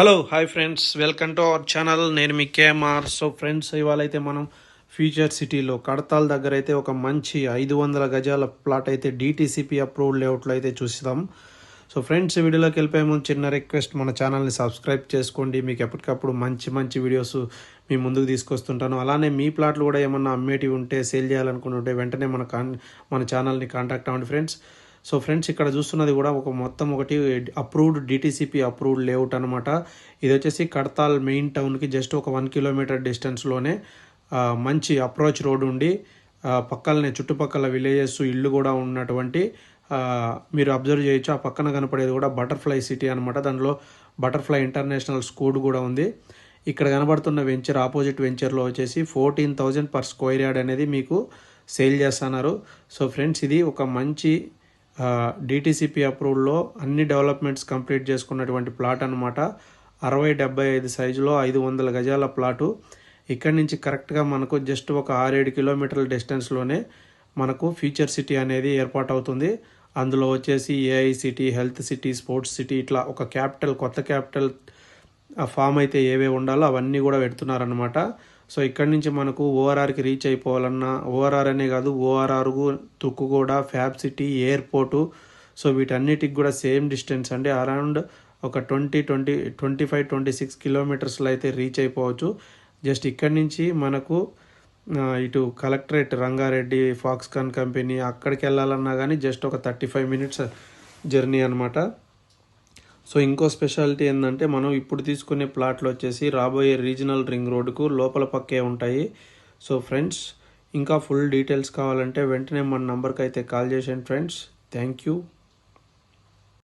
Hello hi friends welcome to our channel నేను మీ KMR so friends ఇవాళ అయితే మనం ఫ్యూచర్ సిటీలో కడతాల్ దగ్గర అయితే ఒక మంచి ఐదు వందల గజాల ప్లాట్ అయితే డిటీసీపీ అప్రూవ్డ్ లేఅవుట్లో అయితే చూస్తాం సో ఫ్రెండ్స్ వీడియోలోకి వెళ్ళిపోయే ముందు చిన్న రిక్వెస్ట్ మన ఛానల్ని సబ్స్క్రైబ్ చేసుకోండి. మీకు ఎప్పటికప్పుడు మంచి మంచి వీడియోస్ మీ ముందుకు తీసుకొస్తుంటాను. అలానే మీ ప్లాట్లు కూడా ఏమన్నా అమ్మేటివి ఉంటే సేల్ చేయాలనుకుంటుంటే వెంటనే మన కాన్ మన ఛానల్ని కాంటాక్ట్ అవ్వండి ఫ్రెండ్స్ సో ఫ్రెండ్స్ ఇక్కడ చూస్తున్నది కూడా ఒక మొత్తం ఒకటి అప్రూవ్డ్ డిటీసీపీ అప్రూవ్డ్ లేఅవుట్ అనమాట ఇది వచ్చేసి కడతాల్ మెయిన్ టౌన్కి జస్ట్ ఒక వన్ కిలోమీటర్ డిస్టెన్స్లోనే మంచి అప్రోచ్ రోడ్ ఉండి పక్కలనే చుట్టుపక్కల విలేజెస్ ఇల్లు కూడా ఉన్నటువంటి మీరు అబ్జర్వ్ చేయొచ్చు. ఆ పక్కన కనపడేది కూడా బటర్ఫ్లై సిటీ అనమాట దానిలో బటర్ఫ్లై ఇంటర్నేషనల్ స్కూల్ కూడా ఉంది. ఇక్కడ కనబడుతున్న వెంచర్ ఆపోజిట్ వెంచర్లో వచ్చేసి fourteen thousand per square yard అనేది మీకు సేల్ చేస్తున్నారు. సో ఫ్రెండ్స్ ఇది ఒక మంచి డిటీసీపీ అప్రూవ్లో అన్ని డెవలప్మెంట్స్ కంప్లీట్ చేసుకున్నటువంటి ప్లాట్ అనమాట అరవై డెబ్బై ఐదు సైజులో ఐదు వందల గజాల ప్లాటు ఇక్కడి నుంచి కరెక్ట్గా మనకు జస్ట్ ఒక ఆరేడు కిలోమీటర్ల డిస్టెన్స్లోనే మనకు ఫ్యూచర్ సిటీ అనేది ఏర్పాటు అవుతుంది. అందులో వచ్చేసి AI city health city sports city ఇట్లా ఒక క్యాపిటల్ కొత్త క్యాపిటల్ ఫామ్ అయితే ఏవే ఉండాలో అవన్నీ కూడా పెడుతున్నారనమాట సో ఇక్కడి నుంచి మనకు ఓఆర్ఆర్కి రీచ్ అయిపోవాలన్నా ఓఆర్ఆర్ అనే కాదు ORR Tukkuguda fab city airport. So వీటన్నిటికి కూడా సేమ్ డిస్టెన్స్ అంటే అరౌండ్ ఒక twenty twenty twenty five twenty six కిలోమీటర్స్లో అయితే రీచ్ అయిపోవచ్చు. జస్ట్ ఇక్కడి నుంచి మనకు ఇటు కలెక్టరేట్ రంగారెడ్డి ఫాక్స్కాన్ కంపెనీ అక్కడికి వెళ్ళాలన్నా కానీ జస్ట్ ఒక థర్టీ ఫైవ్ మినిట్స్ జర్నీ అనమాట సో ఇంకో స్పెషాలిటీ ఏంటంటే మనం ఇప్పుడు తీసుకునే ప్లాట్లు వచ్చేసి రాబోయే రీజనల్ రింగ్ రోడ్డుకు లోపల పక్కే ఉంటాయి. సో ఫ్రెండ్స్ ఇంకా ఫుల్ డీటెయిల్స్ కావాలంటే వెంటనే మన నంబర్కి అయితే కాల్ చేసాను ఫ్రెండ్స్. Thank you.